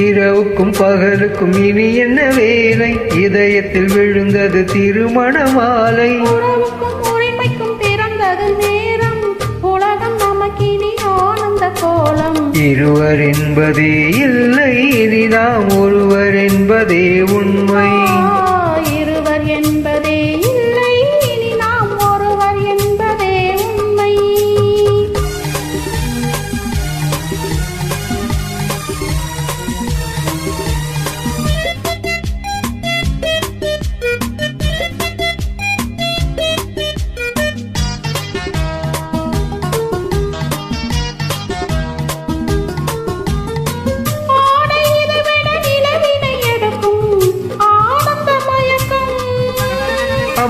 இரவுக்கும் பகலுக்கும் இனி என்ன வேலை? இதயத்தில் விழுந்தது திருமண மாலை உறவுக்கும் உரிமைக்கும் பிறந்தது நேரம். உலகம் நமக்கினி ஆனந்த கோலம். இருவர் என்பதே இல்லை இனி நாம் ஒருவர் என்பதே உண்மை.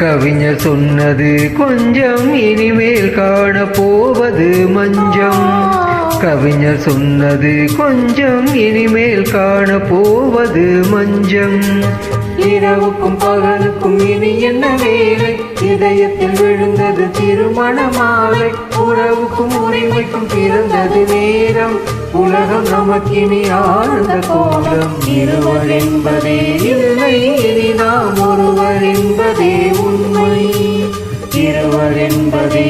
கவிஞர் சொன்னது கொஞ்சம் இனிமேல் காண போவது மஞ்சம். கவிஞர் சொன்னது கொஞ்சம் இனிமேல் காண போவது மஞ்சம். இரவுக்கும் பகலுக்கும் இனி என்ன வேலை? இதயத்தில் விழுந்தது திருமண மாலை உறவுக்கும் உரிமைக்கும் பிறந்தது நேரம். உலகம் நமக்கினி ஆழ்ந்த கோலம். இருவர் என்பதே இல்லை இனி நாம் ஒருவர் என்பதே என்பதே